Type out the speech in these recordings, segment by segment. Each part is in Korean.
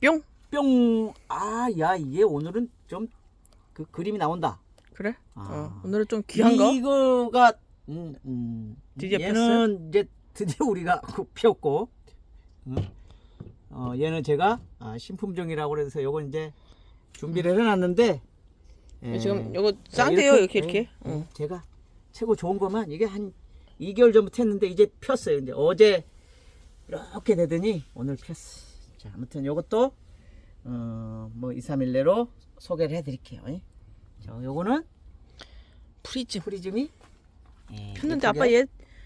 뿅. 뿅. 아, 야, 이게 오늘은 좀 그 그림이 나온다. 그래? 아. 어, 오늘은 좀 귀한 거. 이거가 음, 음. 드디어 얘는 이제 드디어 우리가 피웠고 음. 어, 얘는 제가 아, 신품종이라고 그래서 요건 이제 준비를 해 놨는데 예. 지금 요거 자, 쌍대요 이렇게 예, 이렇게. 예. 응. 제가 최고 좋은 것만 이게 한 2개월 전부터 했는데 이제 폈어요. 근데 어제 이렇게 되더니 오늘 폈어. 자, 아무튼 요것도 어, 뭐 2, 3일 내로 소개를 해 드릴게요. 자, 요거는 프리즘. 프리즘이 예, 폈는데. 아빠 얘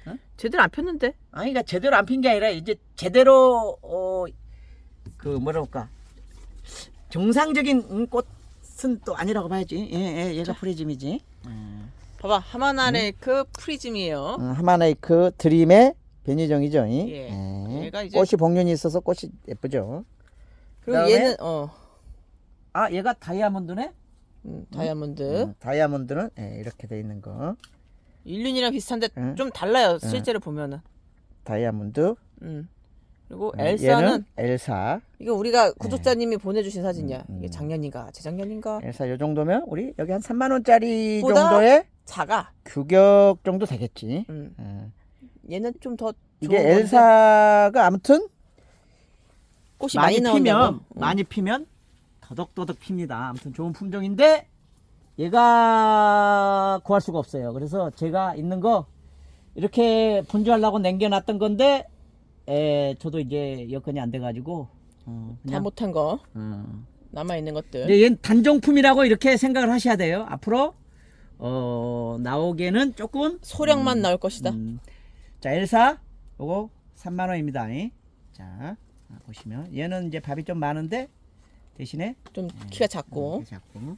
어? 제대로 안 폈는데. 아니 그러니까 제대로 안 핀 게 아니라 이제 제대로 어, 그 뭐라 그럴까 정상적인 음, 꽃은 또 아니라고 봐야지. 예, 예, 얘가 프리즘이지. 봐봐 하마나의 그 프리즘이에요. 어, 하마나이크 드림의 변희정이죠. 예. 예. 얘가 이제- 꽃이 복륜이 있어서 꽃이 예쁘죠. 그리고 그다음에? 얘는 어 아 얘가 다이아몬드네. 음, 다이아몬드. 음, 다이아몬드는 예, 이렇게 돼 있는 거. 일륜이랑 비슷한데 응. 좀 달라요 실제로 보면은. 다이아몬드. 음. 그리고 예, 엘사는 얘는 엘사. 이거 우리가 구독자님이 보내주신 사진이야. 음, 이게 음. 작년인가 재작년인가 엘사 요 정도면 우리 여기 한 3만 원짜리 보다? 정도의 작아. 규격 정도 되겠지. 음. 예. 얘는 좀 더 이게 엘사가 아무튼 꽃이 많이, 많이, 피면 나온다고. 응. 많이 피면 더덕더덕 핍니다. 아무튼 좋은 품종인데 얘가 구할 수가 없어요. 그래서 제가 있는 거 이렇게 분주하려고 남겨놨던 건데 에, 저도 이제 여건이 안 돼가지고 어, 다 그냥 못한 거 어. 남아 있는 것들. 근데 얘는 단종품이라고 이렇게 생각을 하셔야 돼요. 앞으로 어, 나오기에는 조금 소량만 나올 것이다. 음. 자 엘사 요거 3만 원입니다. 자 아, 보시면 얘는 이제 밥이 좀 많은데 대신에 좀 키가 작고. 잡고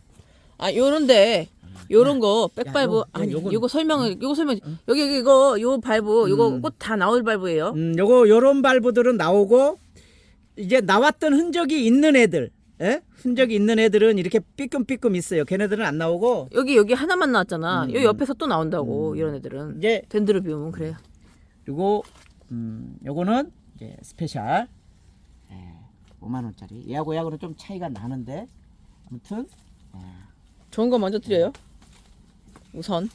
아 요런데 요런 거 백발브 요- 아니 요건- 요거 설명을 요거 설명 여기 여기 이거 요 발브 요거 음. 꽃다 나올 발브예요. 음 요거 요런 발부들은 나오고 이제 나왔던 흔적이 있는 애들 예? 흔적이 있는 애들은 이렇게 삐끔삐끔 있어요. 걔네들은 안 나오고 여기 여기 하나만 나왔잖아. 음. 여기 옆에서 또 나온다고 이런 애들은 이제 덴드로비움은 그래요. 요거 음 요거는 이제 스페셜. 예, 5만 원짜리. 얘하고 얘하고는 좀 차이가 나는데 아무튼 좋은 거 먼저 드려요. 우선.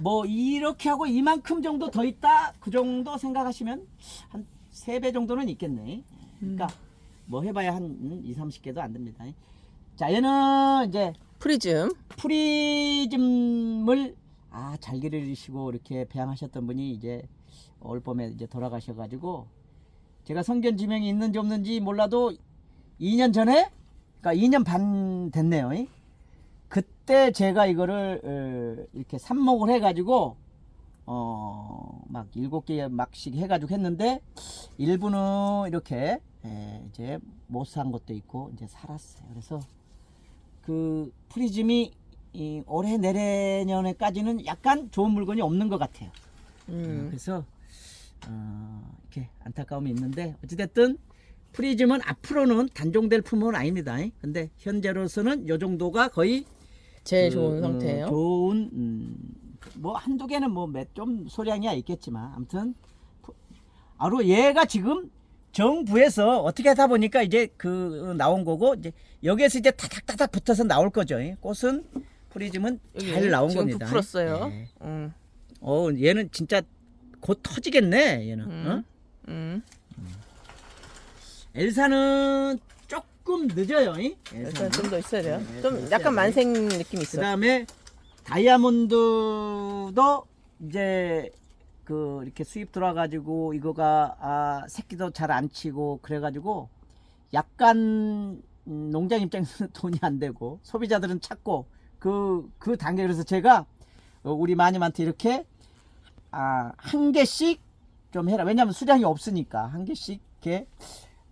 뭐 이렇게 하고 이만큼 정도 더 있다? 그 정도 생각하시면 한 세 배 정도는 있겠네. 그러니까 뭐 해봐야 한 2, 30개도 안 됩니다. 자 얘는 이제 프리즘. 프리즘을 아 잘 기르시고 이렇게 배양하셨던 분이 이제 올 봄에 이제 돌아가셔가지고 제가 성견 지명이 있는지 없는지 몰라도 2년 전에 그러니까 2년 반 됐네요. 이. 그때 제가 이거를 어, 이렇게 삽목을 해가지고 어막 일곱 개 막씩 해가지고 했는데 일부는 이렇게 에, 이제 못 산 것도 있고 이제 살았어요. 그래서 그 프리즘이 이 올해 내내년에까지는 약간 좋은 물건이 없는 것 같아요. 음. 그래서 어, 이렇게 안타까움이 있는데 어찌됐든 프리즘은 앞으로는 단종될 품은 아닙니다. 근데 현재로서는 요 정도가 거의 제일 그, 좋은 어, 상태예요. 좋은 음, 뭐 한두 개는 뭐좀 소량이야 있겠지만 아무튼 프- 아로 얘가 지금 정부에서 어떻게 하다 보니까 이제 그 나온 거고 이제 여기에서 이제 타닥타닥 붙어서 나올 거죠. 꽃은 프리즘은 잘 나온 지금 겁니다. 부풀었어요. 예. 음. 어 얘는 진짜 곧 터지겠네 얘는. 음. 어? 음. 엘사는 조금 늦어요. 이? 일단 엘사는. 좀더 있어야 돼요. 네, 좀좀 약간 있어야 만생 느낌 그 있어. 다음에 다이아몬드도 이제 그 이렇게 수입 들어와가지고 이거가 아 새끼도 잘 안 치고 그래가지고 약간 음, 농장 입장에서는 돈이 안 되고 소비자들은 찾고 그 그 단계 그래서 제가 어, 우리 마님한테 이렇게 아 한 개씩 좀 해라 왜냐면 수량이 없으니까 한 개씩 이렇게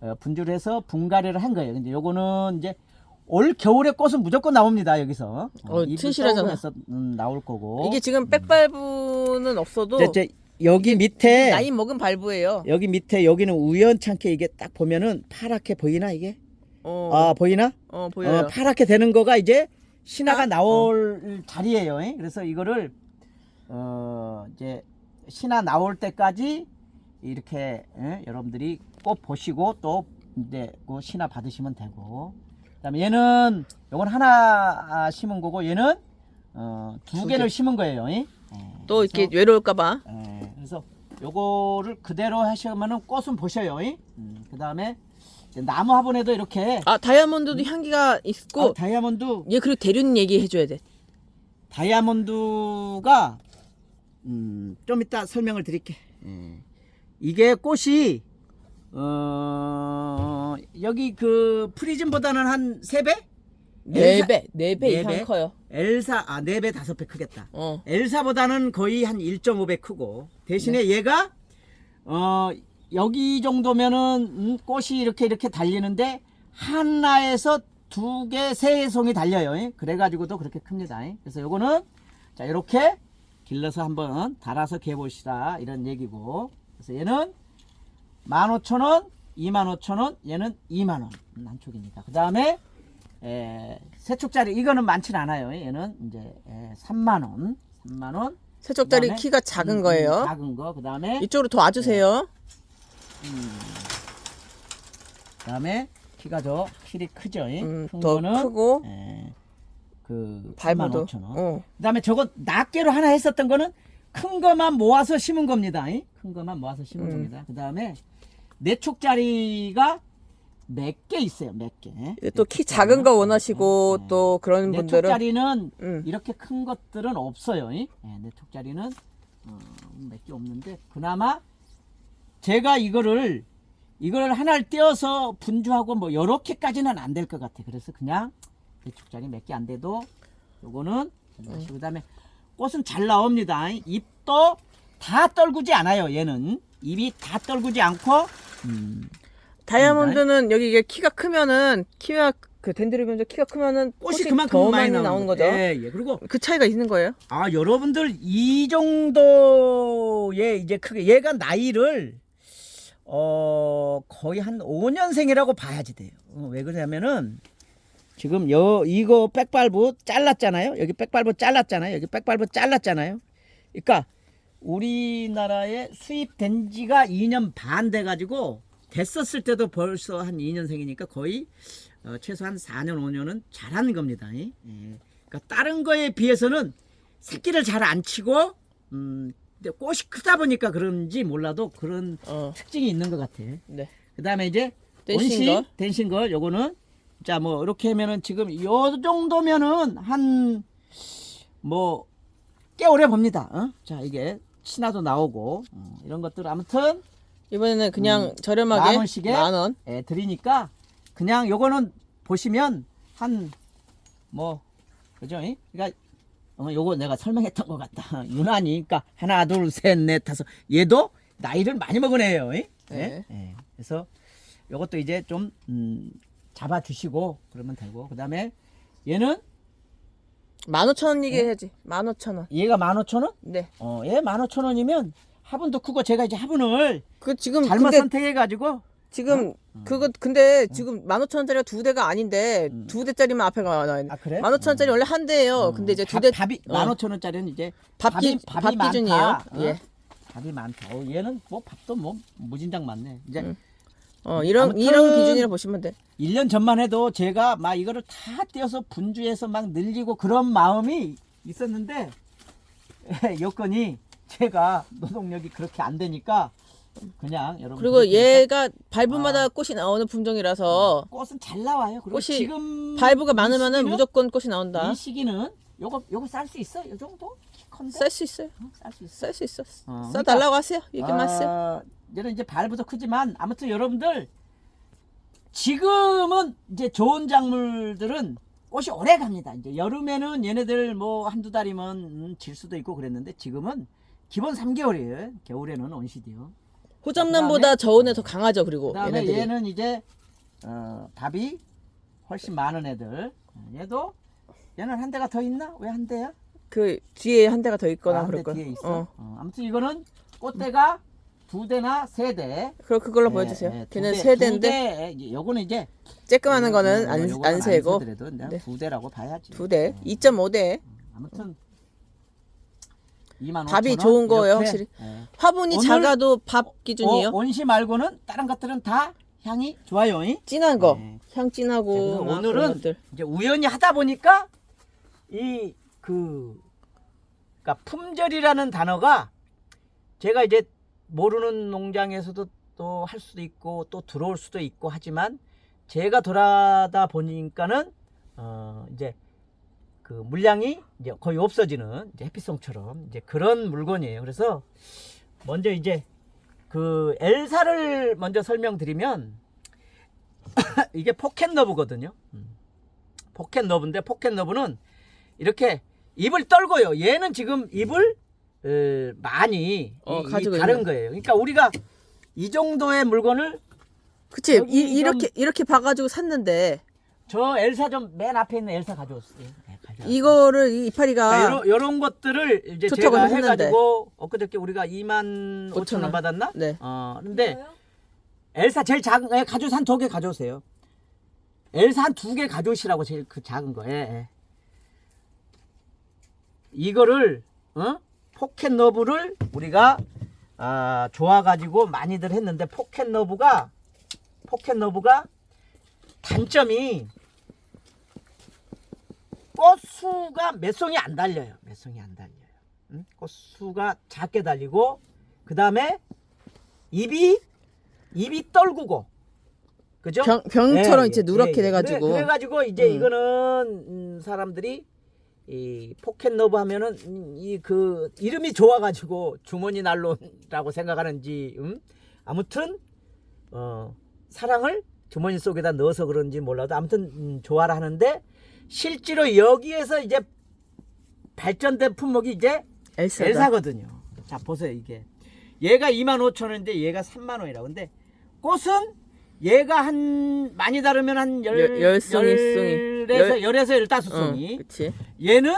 어, 분주를 해서 분갈이를 한 거예요. 근데 요거는 이제 올 겨울에 꽃은 무조건 나옵니다 여기서. 어, 잎을 튼실하잖아. 음, 나올 거고. 이게 지금 백발부는 없어도 이제, 이제 여기 밑에 나이 먹은 발부예요. 여기 밑에 여기는 우연찮게 이게 딱 보면은 파랗게 보이나 이게? 어, 아 보이나? 어 보여요. 어, 파랗게 되는 거가 이제 신화가 아? 나올 자리예요. 예? 그래서 이거를 어 이제 신화 나올 때까지 이렇게 예? 여러분들이 꼭 보시고 또 이제 그 신화 받으시면 되고. 그다음에 얘는 요건 하나 아, 심은 거고 얘는 어, 두, 두 개를 개. 심은 거예요. 예. 또 이렇게 그래서, 외로울까봐. 예, 그래서 요거를 그대로 하시면은 꽃은 보셔요. 예. 음, 그다음에 나무 화분에도 이렇게 아 다이아몬드도 향기가 있고 아, 다이아몬드 얘 그리고 대륜 얘기 해줘야 돼. 다이아몬드가 음, 좀 이따 설명을 드릴게. 예. 이게 꽃이 어, 여기 그 프리즘보다는 한 세 배? 네 배, 네배네 이상 배? 커요. 엘사 아, 네 배, 다섯 배 크겠다. 어. 엘사보다는 거의 한 1.5배 크고 대신에 얘가 어 여기 정도면은 음, 꽃이 이렇게 이렇게 달리는데 하나에서 두 개, 세 송이 달려요. 예? 그래가지고도 그렇게 큽니다. 예? 그래서 요거는 자 이렇게 길러서 한번 달아서 개보시라 이런 얘기고 그래서 얘는 15,000원, 25,000원, 얘는 2만원 한 촉입니다. 그 다음에 세 촉짜리 이거는 많진 않아요. 얘는 이제 에, 3만원, 3만원. 세쪽짜리 그다음에 키가 작은 음, 거예요. 음, 작은 거. 그 다음에 이쪽으로 더 와주세요. 그다음에 키가 더 확실히 크죠. 음, 큰 더 거는 크고 에, 그. 35,000원. 어. 그다음에 저거 낱개로 하나 했었던 거는 큰 거만 모아서 심은 겁니다. 이? 큰 거만 모아서 심은 음. 겁니다. 그다음에 네 촉짜리가 몇 개 있어요. 몇 개. 또 키 작은 거 원하시고 네. 또 그런 네 분들은 촉짜리는 음. 이렇게 큰 것들은 없어요. 이? 네, 네 촉짜리는 어, 몇 개 없는데 그나마 제가 이거를 이걸 하나를 떼어서 분주하고 뭐 요렇게까지는 안 될 것 같아. 그래서 그냥 네 촉짜리 몇개 안 돼도 요거는 음. 그다음에 꽃은 잘 나옵니다. 잎도 다 떨구지 않아요. 얘는 잎이 다 떨구지 않고 음, 다이아몬드는 여기 이게 키가 크면은 키가 그 덴드로비움도 키가 크면은 꽃이, 꽃이, 그만큼 더 많이 많이 나오는 거죠. 예, 예. 그리고 그 차이가 있는 거예요? 아 여러분들 이 정도의 이제 크게 얘가 나이를 어 거의 한 5년생이라고 봐야지 돼요. 어, 왜 그러냐면은 지금 여 이거 백발부 잘랐잖아요. 여기 백발부 잘랐잖아요. 여기 백발부 잘랐잖아요. 그러니까 우리나라에 수입된 지가 2년 반 돼 가지고 됐었을 때도 벌써 한 2년생이니까 거의 어, 최소한 4년 5년은 잘한 겁니다. 예. 예. 그러니까 다른 거에 비해서는 새끼를 잘 안 치고 음, 근데 꽃이 크다 보니까 그런지 몰라도 그런 어. 특징이 있는 것 같아. 네. 그다음에 이제 댄싱걸. 원시 댄싱걸 요거는 자 뭐 이렇게 하면은 지금 요 정도면은 한뭐 꽤 오래 봅니다. 어? 자 이게 신화도 나오고 어, 이런 것들 아무튼 이번에는 그냥 음, 만 저렴하게 원씩에? 만 원. 예, 드리니까 그냥 요거는 보시면 한 뭐 그죠? 이? 그러니까 어, 요거 내가 설명했던 것 같다. 유난히 그러니까 하나 둘 셋 넷 다섯 얘도 나이를 많이 먹은 애예요. 이? 예? 네. 예. 그래서 요것도 이제 좀 음, 잡아 주시고 그러면 되고 그다음에 얘는 만 오천 원 네? 얘기해야지. 만 오천 원. 얘가 만 오천 원? 네. 어, 얘만 오천 원이면 화분도 크고 제가 이제 화분을 그 지금 잘못 근데 선택해 가지고 지금 그거 근데 지금 만 오천 원짜리가 두 대가 아닌데 두 대짜리만 앞에 가 나와 있네. 아 그래? 만 오천 원짜리 원래 한 대예요. 근데 이제 두 대. 밥, 이 어. 만 오천 원짜리는 이제 밥 기- 밥 기준이에요. 어? 예. 밥이 많다. 어, 얘는 뭐 밥도 뭐 무진장 많네. 이제 음. 어 이런 아무튼- 이런 기준이라 보시면 돼. 1년 전만 해도 제가 막 이거를 다 떼어서 분주해서 막 늘리고 그런 마음이 있었는데 여건이 제가 노동력이 그렇게 안 되니까 그냥 여러분 그리고 얘가 발부마다 꽃이 나오는 품종이라서 꽃은 잘 나와요. 그리고 꽃이 지금 발부가 이 많으면은 시기는- 무조건 꽃이 나온다. 이 시기는 요거 요거 쌀 수 있어? 요 정도? 키 컨데? 쌀 수 있어요. 쌀 수 있어. 쌀 수 있어. 어, 써달라고 하세요. 얘기만 하세요. 아, 얘는 이제 발부도 크지만 아무튼 여러분들 지금은 이제 좋은 작물들은 꽃이 오래 갑니다. 이제 여름에는 얘네들 뭐 한두 달이면 음, 질 수도 있고 그랬는데 지금은 기본 3개월이에요. 겨울에는 온시디요. 호접란보다 저온에 더 강하죠. 그리고 그다음에 얘네들이. 얘는 이제 어, 밥이 훨씬 많은 애들. 어, 얘도 얘는 한 대가 더 있나? 왜 한 대야? 그 뒤에 한 대가 더 있거나 아, 한 그럴 대 거야. 뒤에 있어. 어. 어, 아무튼 이거는 꽃대가 두 대나 세 대. 그럼 그걸로 예, 보여주세요. 예, 두 걔는 대, 세 두 대인데 대, 이제 요거는 이제 쬐끄마한 거는 어, 안, 요거는 안 세고 세더라도 그냥 네. 두 대라고 봐야지. 두 대, 어, 2.5대. 아무튼 2만 밥이 5천 원 좋은 거예요, 이렇게, 확실히. 예. 화분이 오늘- 작아도 밥 기준이에요. 어, 온시 말고는 다른 것들은 다 향이 좋아요. 이? 진한 거, 네. 향 자, 진하고 막 오늘은. 이제 우연히 하다 보니까 이 그 그러니까 품절이라는 단어가 제가 이제 모르는 농장에서도 또 할 수도 있고 또 들어올 수도 있고 하지만 제가 돌아다 보니까는 어 이제 그 물량이 이제 거의 없어지는 이제 해피송처럼 이제 그런 물건이에요. 그래서 먼저 이제 그 엘사를 먼저 설명드리면 이게 포켓 너브거든요. 음. 포켓 너브인데 포켓 너브는 이렇게 입을 떨고요. 얘는 지금 입을 어, 많이 어, 가지고 다른. 거예요. 그러니까 우리가 이 정도의 물건을 그치? 이, 이렇게 이렇게 봐가지고 샀는데 저 엘사 좀 맨 앞에 있는 엘사 가져왔어요. 이거를 이 이파리가 그러니까 요런, 요런 것들을 이제 좋다고 제가 했는데. 해가지고 엊그저께 우리가 2만 5천 5천 원 원. 받았나? 네. 어 근데 엘사 제일 작은 애 가져서 한두 개 가져오세요. 엘사 한 두 개 가져오시라고 제일 그 작은 거. 예, 예. 이거를 어? 포켓 너브를 우리가 아, 좋아 가지고 많이들 했는데 포켓 너브가 포켓 너브가 단점이 꽃수가 몇 송이 안 달려요. 몇 송이 안 달려요. 응? 꽃수가 작게 달리고 그 다음에 입이 입이 떨구고 그죠? 병, 병처럼 예, 이제 예, 누렇게 예, 예. 돼가지고 그래, 가지고 이제 음. 이거는 음, 사람들이 이 포켓 너브 하면은 이 그 이름이 좋아가지고 주머니 난로라고 생각하는지 음? 아무튼 어 사랑을 주머니 속에다 넣어서 그런지 몰라도 아무튼 음, 좋아라 하는데 실제로 여기에서 이제 발전된 품목이 이제 엘사다. 엘사거든요. 자 보세요 이게 얘가 2만 5천 원인데 얘가 3만 원이라고 근데 꽃은 얘가 한 많이 다르면 한 열, 열- 열 송이, 열에서. 열에서 열다섯 응, 송이 그치? 얘는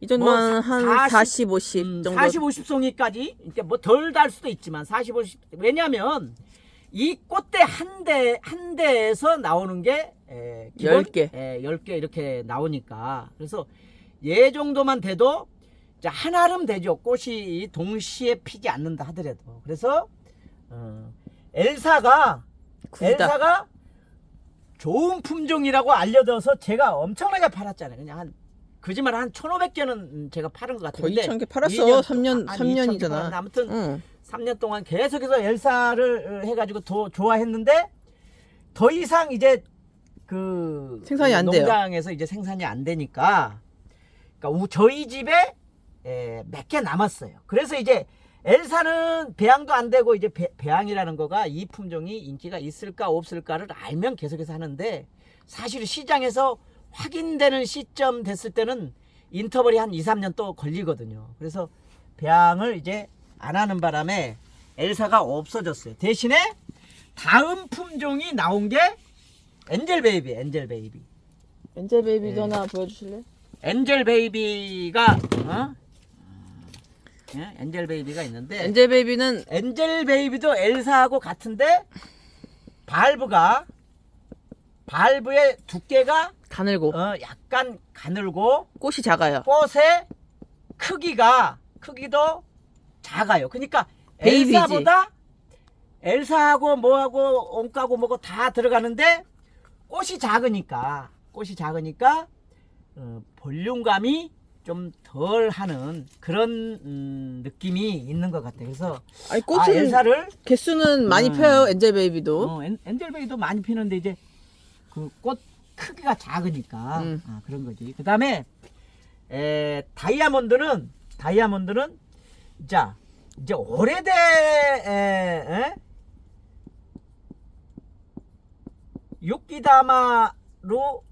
이 정도면 뭐한 40, 40, 50 음, 정도. 40, 50 송이까지 이렇게 뭐덜 달 수도 있지만 40, 50 왜냐하면 이 꽃대 한 대 한 대에서 나오는 게 에, 기본, 열 개. 에, 10개 이렇게 나오니까 그래서 얘 정도만 돼도 이제 한아름 되죠 꽃이 동시에 피지 않는다 하더라도 그래서 어, 엘사가 굵다. 엘사가 좋은 품종이라고 알려져서 제가 엄청나게 팔았잖아요. 그냥 한 거짓말 한 1,500개는 제가 팔은 것 거의 같은데 2,000개 팔았어. 2년 3년, 한 3년이잖아. 2,000개 팔았는데 아무튼 응. 3년 동안 계속해서 엘사를 해가지고 더 좋아했는데 더 이상 이제 그 생산이 안 돼요. 농장에서 이제 생산이 안 되니까 그러니까 우- 저희 집에 몇 개 남았어요. 그래서 이제 엘사는 배양도 안 되고 이제 배, 배양이라는 거가 이 품종이 인기가 있을까 없을까를 알면 계속해서 하는데 사실 시장에서 확인되는 시점 됐을 때는 인터벌이 한 2, 3년 또 걸리거든요. 그래서 배양을 이제 안 하는 바람에 엘사가 없어졌어요. 대신에 다음 품종이 나온 게 엔젤 베이비, 엔젤 베이비. 엔젤 베이비도 네. 하나 보여주실래? 엔젤 베이비가 어? 예? 엔젤 베이비가 있는데 엔젤 베이비는 엔젤 베이비도 엘사하고 같은데 발브가 발브의 두께가 가늘고 어, 약간 가늘고 꽃이 작아요. 꽃의 크기가 크기도 작아요. 그러니까 베이비지. 엘사보다 엘사하고 뭐하고 옹가고 뭐고 다 들어가는데 꽃이 작으니까 꽃이 작으니까 어, 볼륨감이 좀 덜 하는 그런 음, 느낌이 있는 것 같아요. 그래서 아니 아, 꽃은 엘사를 개수는 많이 음. 펴요. 엔젤 베이비도. 어, 엔, 엔젤베이도 많이 피는데 이제 그 꽃 크기가 작으니까 음. 아, 그런 거지. 그 다음에 에, 다이아몬드는 다이아몬드는 자 이제 오래돼 에, 에? 육기다마로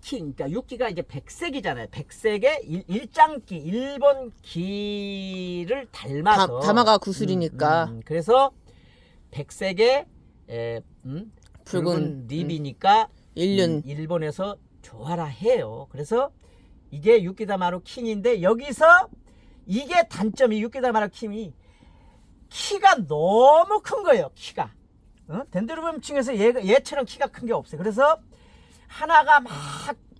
키, 그러니까 육기가 이제 백색이잖아요. 백색의 일, 일장기, 일본 기를 닮아서 다- 다마가 구슬이니까. 음, 음, 그래서 백색의 에, 음, 붉은, 붉은 립이니까 일륜. 음, 일본에서 좋아라 해요. 그래서 이게 유키다마루 킹인데 여기서 이게 단점이 유키다마루 킹이 키가 너무 큰 거예요. 키가 어? 덴드로비움 층에서 얘, 얘처럼 키가 큰 게 없어요. 그래서 하나가 막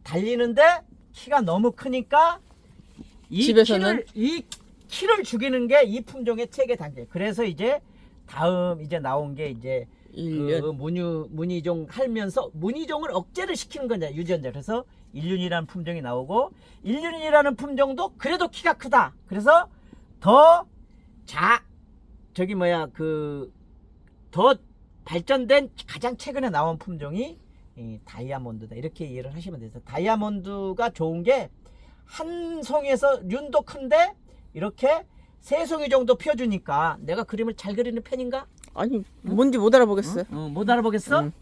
달리는데 키가 너무 크니까 이 집에서는? 키를, 이 키를 죽이는 게 이 품종의 최대 단계. 그래서 이제 다음 이제 나온 게 이제. 그 문유 문희종 할면서 문희종을 억제를 시키는 거냐 유전자 그래서 일륜이라는 품종이 나오고 일륜이라는 품종도 그래도 키가 크다 그래서 더 자 저기 뭐야 그 더 발전된 가장 최근에 나온 품종이 이 다이아몬드다 이렇게 이해를 하시면 돼요 다이아몬드가 좋은 게 한 송이에서 륜도 큰데 이렇게 세 송이 정도 펴주니까 내가 그림을 잘 그리는 편인가? 아니 뭔지 못 알아보겠어요. 어, 못 알아보겠어? 응.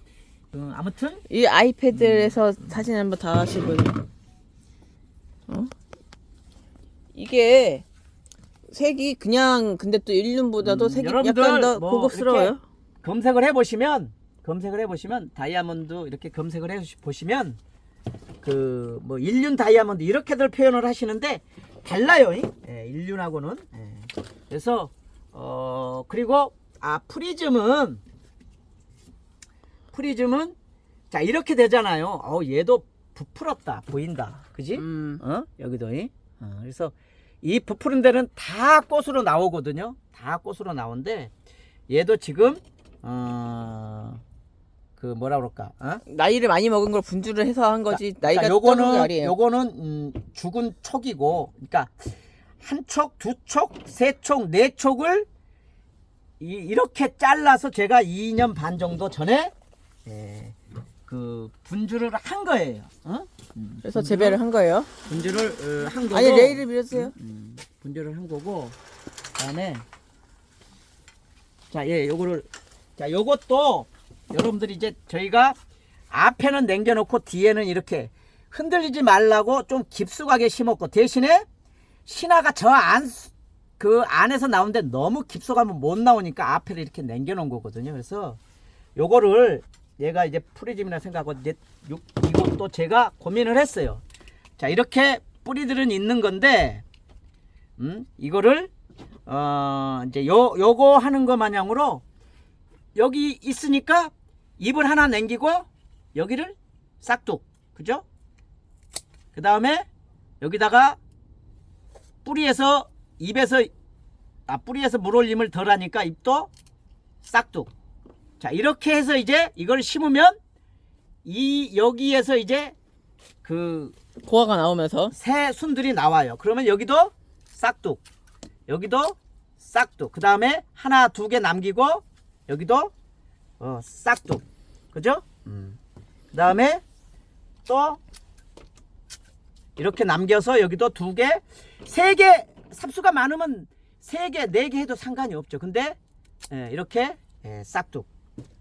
어, 아무튼 이 아이패드에서 사진 한번 다시 보여. 어? 이게 색이 그냥 근데 또 일륜보다도 음, 색이 약간 더 뭐 고급스러워요. 검색을 해보시면 검색을 해보시면 다이아몬드 이렇게 검색을 해보시면 그 뭐 일륜 다이아몬드 이렇게들 표현을 하시는데 달라요. 이? 예, 일륜하고는 예. 그래서 어 그리고 아 프리즘은 프리즘은 자 이렇게 되잖아요. 어 얘도 부풀었다 보인다, 그지? 음. 어 여기도 이? 어, 그래서 이 부푸른 데는 다 꽃으로 나오거든요. 다 꽃으로 나오는데 얘도 지금 어, 그 뭐라 그럴까? 어? 나이를 많이 먹은 걸 분주를 해서 한 거지 나이가 그러니까 적은 게 요거는 아니에요. 요거는 음, 죽은 촉이고, 그러니까 한 촉, 두 촉, 세 촉, 네 촉을 이, 이렇게 잘라서 제가 2년 반 정도 전에 예, 그 분주를 한 거예요. 어? 음, 그래서 분주를- 재배를 한 거예요. 분주를 어, 한 거고. 아니 레일을 밀어주세요. 음, 분절을 한 거고 그다음에 자, 예, 요거를 자, 요것도 여러분들이 이제 저희가 앞에는 남겨 놓고 뒤에는 이렇게 흔들리지 말라고 좀 깊숙하게 심었고 대신에 신화가 저 안 그 안에서 나오는데 너무 깊숙하면 못 나오니까 앞에를 이렇게 남겨 놓은 거거든요. 그래서 요거를 얘가 이제 프리즘이라 생각하고 이제 요, 이것도 제가 고민을 했어요. 자, 이렇게 뿌리들은 있는 건데 음, 이거를 어 이제 요 요거 하는 거 마냥으로 여기 있으니까 입을 하나 남기고 여기를 싹둑 그죠? 그 다음에 여기다가 뿌리에서 입에서 아 뿌리에서 물올림을 덜하니까 입도 싹둑 자 이렇게 해서 이제 이걸 심으면 이 여기에서 이제 그 고아가 나오면서 새 순들이 나와요. 그러면 여기도 싹둑, 여기도 싹둑. 그 다음에 하나 두 개 남기고 여기도 어, 싹둑, 그죠? 그 다음에 또 이렇게 남겨서 여기도 두 개, 세 개 삽수가 많으면 세 개, 네 개 해도 상관이 없죠. 근데 예, 이렇게 예, 싹둑,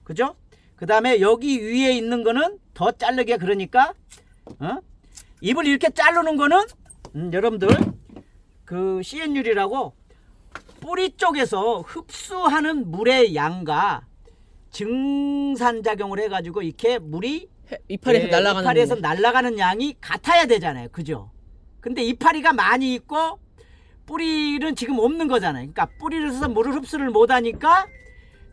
그죠? 그 다음에 여기 위에 있는 거는 더 자르게 그러니까 어? 입을 이렇게 자르는 거는 음, 여러분들 그 CN율이라고 뿌리 쪽에서 흡수하는 물의 양과 증산작용을 해가지고 이렇게 물이 해- 이파리에서 예, 날아가는 이파리에서. 날아가는 양이 같아야 되잖아요. 그죠? 근데 이파리가 많이 있고 뿌리는 지금 없는 거잖아요. 그러니까 뿌리를 써서 물을 흡수를 못 하니까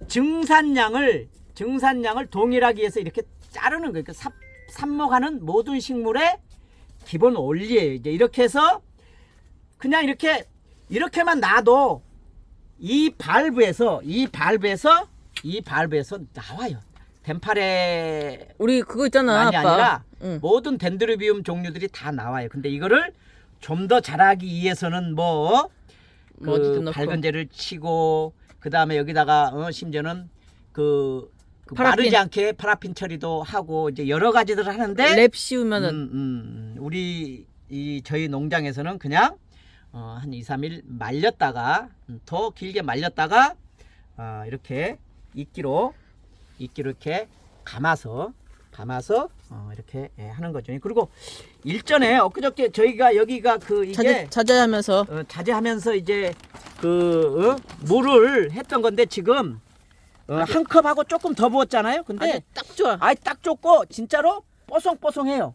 증산량을 증산량을 동일하기 위해서 이렇게 자르는 거예요. 그러니까 삽, 삽목하는 모든 식물의 기본 원리예요. 이제 이렇게 해서 그냥 이렇게 이렇게만 놔도 이 발브에서 이 발브에서 이 발브에서 나와요. 덴파레 우리 그거 있잖아 많이 아빠. 아니라 응. 모든 덴드로비움 종류들이 다 나와요. 근데 이거를 좀 더 자라기 위해서는 뭐, 그뭐 어디든 넣고. 밝은제를 치고 그 다음에 여기다가 어, 심지어는 그, 그 파라핀. 마르지 않게 파라핀 처리도 하고 이제 여러 가지들 하는데 랩 씌우면은 음, 음, 우리 이 저희 농장에서는 그냥 어, 한 2, 3일 말렸다가 음, 더 길게 말렸다가 어, 이렇게 이끼로 이끼로 이렇게 감아서 감아서 어, 이렇게 예, 하는 거죠. 그리고 일전에 엊그저께 저희가 여기가 그 이게 자제 자제 하면서 어, 자제하면서 이제 그 어? 물을 했던 건데 지금 어, 한 컵하고 조금 더 부었잖아요. 근데 아니 딱 좋아. 아이 딱 좋고 진짜로 뽀송뽀송해요.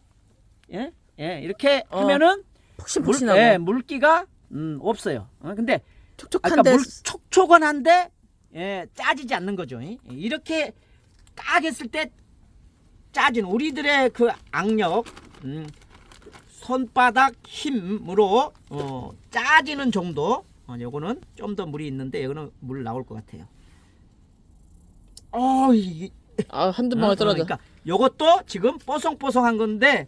예? 예, 이렇게 어, 하면은 물, 폭신폭신하고 예, 물기가 음, 없어요. 어, 근데 촉촉한데 물 촉촉한데 예, 짜지지 않는 거죠. 이- 이렇게 딱 했을 때 짜진 우리들의 그 악력 음, 손바닥 힘으로 어, 짜지는 정도 어, 요거는 좀 더 물이 있는데 이거는 물 나올 것 같아요. 어 이게 아 한두 어, 방울 떨어져. 그러니까 요것도 지금 뽀송뽀송한 건데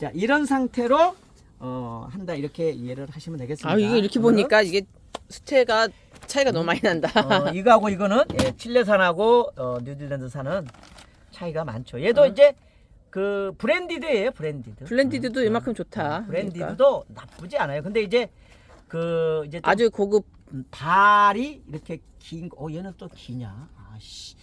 자 이런 상태로 어 한다 이렇게 이해를 하시면 되겠습니다. 아 이게 이렇게 그러면, 보니까 이게 수태가 차이가 너무 많이 난다. 어, 이거하고 이거는 예, 칠레산하고 어, 뉴질랜드산은 차이가 많죠. 얘도 어. 이제 그 브랜디드예요, 브랜디드. 블렌디드도 어, 이만큼 좋다. 브랜디드도 나쁘지 않아요. 근데 이제 그 이제 좀 아주 고급 음, 발이 이렇게 긴, 거- 어 얘는 또 기냐? 아씨,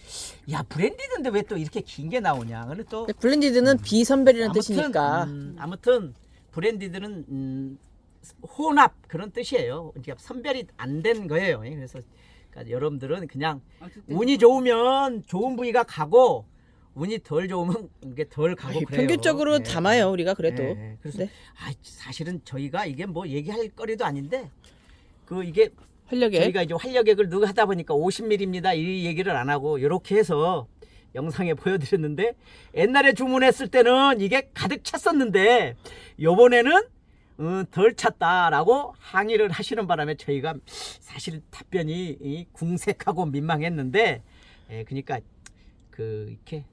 야 브랜디드인데 왜 또 이렇게 긴 게 나오냐? 근데 또 블렌디드는 비선별이라는 뜻이니까. 음, 아무튼 브랜디드는 음, 혼합 그런 뜻이에요. 그러니까 선별이 안 된 거예요. 예, 그래서 그러니까 여러분들은 그냥 운이 좋으면 좋은 부위가 가고 운이 덜 좋으면 이게 덜 가고 그래요. 평균적으로 예. 담아요 우리가 그래도. 예, 예. 그래서 네. 아, 사실은 저희가 이게 뭐 얘기할 거리도 아닌데 그 이게 활력에 저희가 이제 활력액을 누가 하다 보니까 50ml입니다 이 얘기를 안 하고 이렇게 해서 영상에 보여드렸는데 옛날에 주문했을 때는 이게 가득 찼었는데 요번에는 어, 덜 찼다라고 항의를 하시는 바람에 저희가 사실 답변이 이 궁색하고 민망했는데 예, 그러니까 그 이렇게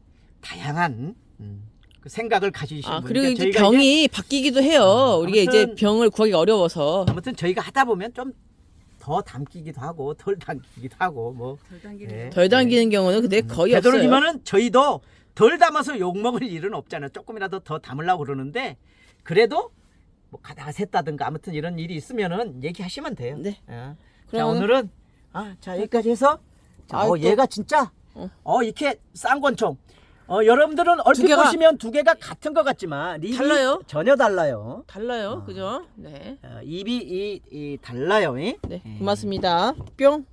다양한 음, 그 생각을 가지시는 아 그리고 이제 병이 바뀌기도 해요. 어, 우리가 이제 병을 구하기 어려워서. 아무튼 저희가 하다 보면 좀 더 담기기도 하고 덜 담기기도 하고 뭐 예. 덜 당기는 경우는 근데 거의 없어요. 되도록이면은 저희도 덜 담아서 욕 먹을 일은 없잖아요. 조금이라도 더 담으려고 그러는데 그래도 뭐 가다가 샜다든가 아무튼 이런 일이 있으면은 얘기하시면 돼요. 네. 예. 자 그러면은- 오늘은 아, 자 여기까지 해서 자, 어, 또- 얘가 진짜 어. 어, 이렇게 쌍권총 어, 여러분들은 얼핏 개가- 보시면 두 개가 같은 것 같지만 입이 달라요? 전혀 달라요. 달라요, 어. 그죠? 네, 어, 입이 이, 이 달라요. 이? 네, 예. 고맙습니다. 뿅.